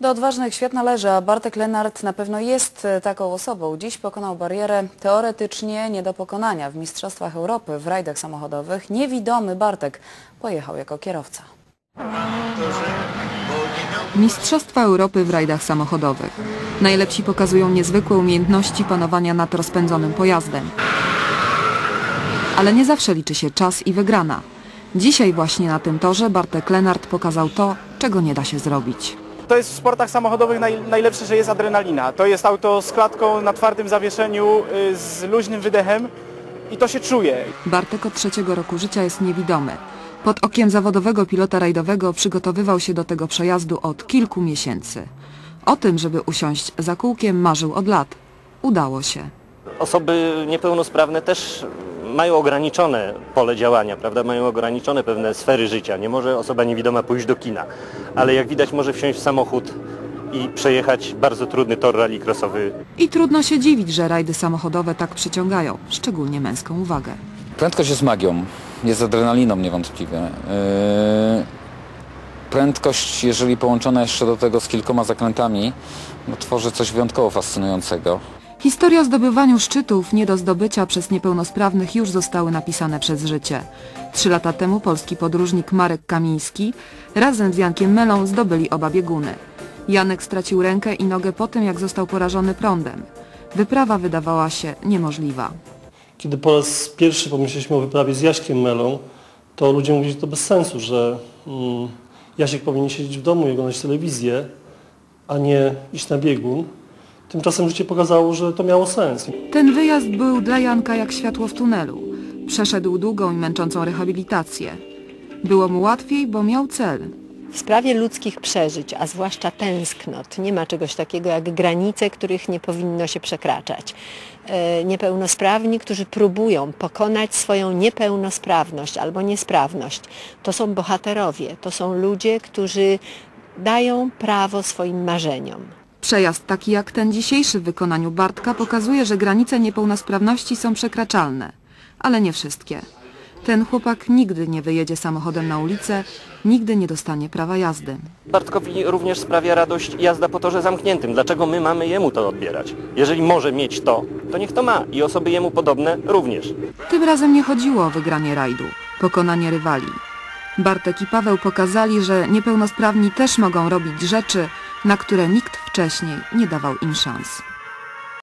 Do odważnych świat należy, a Bartek Lenart na pewno jest e, taką osobą. Dziś pokonał barierę teoretycznie nie do pokonania. W Mistrzostwach Europy w rajdach samochodowych niewidomy Bartek pojechał jako kierowca. Mistrzostwa Europy w rajdach samochodowych. Najlepsi pokazują niezwykłe umiejętności panowania nad rozpędzonym pojazdem. Ale nie zawsze liczy się czas i wygrana. Dzisiaj właśnie na tym torze Bartek Lenart pokazał to, czego nie da się zrobić. To jest w sportach samochodowych naj, najlepsze, że jest adrenalina. To jest auto z klatką na twardym zawieszeniu, y, z luźnym wydechem i to się czuje. Bartek od trzeciego roku życia jest niewidomy. Pod okiem zawodowego pilota rajdowego przygotowywał się do tego przejazdu od kilku miesięcy. O tym, żeby usiąść za kółkiem marzył od lat. Udało się. Osoby niepełnosprawne też mają ograniczone pole działania, prawda? Mają ograniczone pewne sfery życia. Nie może osoba niewidoma pójść do kina, ale jak widać może wsiąść w samochód i przejechać bardzo trudny tor rallycrossowy. I trudno się dziwić, że rajdy samochodowe tak przyciągają, szczególnie męską uwagę. Prędkość jest magią, jest adrenaliną niewątpliwie. Yy, Prędkość, jeżeli połączona jeszcze do tego z kilkoma zakrętami, no, tworzy coś wyjątkowo fascynującego. Historia o zdobywaniu szczytów nie do zdobycia przez niepełnosprawnych już zostały napisane przez życie. Trzy lata temu polski podróżnik Marek Kamiński razem z Jankiem Melą zdobyli oba bieguny. Janek stracił rękę i nogę po tym, jak został porażony prądem. Wyprawa wydawała się niemożliwa. Kiedy po raz pierwszy pomyśleliśmy o wyprawie z Jaśkiem Melą, to ludzie mówili, że to bez sensu, że mm, Jasiek powinien siedzieć w domu i oglądać telewizję, a nie iść na biegun. Tymczasem życie pokazało, że to miało sens. Ten wyjazd był dla Janka jak światło w tunelu. Przeszedł długą i męczącą rehabilitację. Było mu łatwiej, bo miał cel. W sprawie ludzkich przeżyć, a zwłaszcza tęsknot, nie ma czegoś takiego jak granice, których nie powinno się przekraczać. E, Niepełnosprawni, którzy próbują pokonać swoją niepełnosprawność albo niesprawność, to są bohaterowie, to są ludzie, którzy dają prawo swoim marzeniom. Przejazd taki jak ten dzisiejszy w wykonaniu Bartka pokazuje, że granice niepełnosprawności są przekraczalne, ale nie wszystkie. Ten chłopak nigdy nie wyjedzie samochodem na ulicę, nigdy nie dostanie prawa jazdy. Bartkowi również sprawia radość jazda po torze zamkniętym. Dlaczego my mamy jemu to odbierać? Jeżeli może mieć to, to niech to ma i osoby jemu podobne również. Tym razem nie chodziło o wygranie rajdu, pokonanie rywali. Bartek i Paweł pokazali, że niepełnosprawni też mogą robić rzeczy, na które nikt wcześniej nie dawał im szans.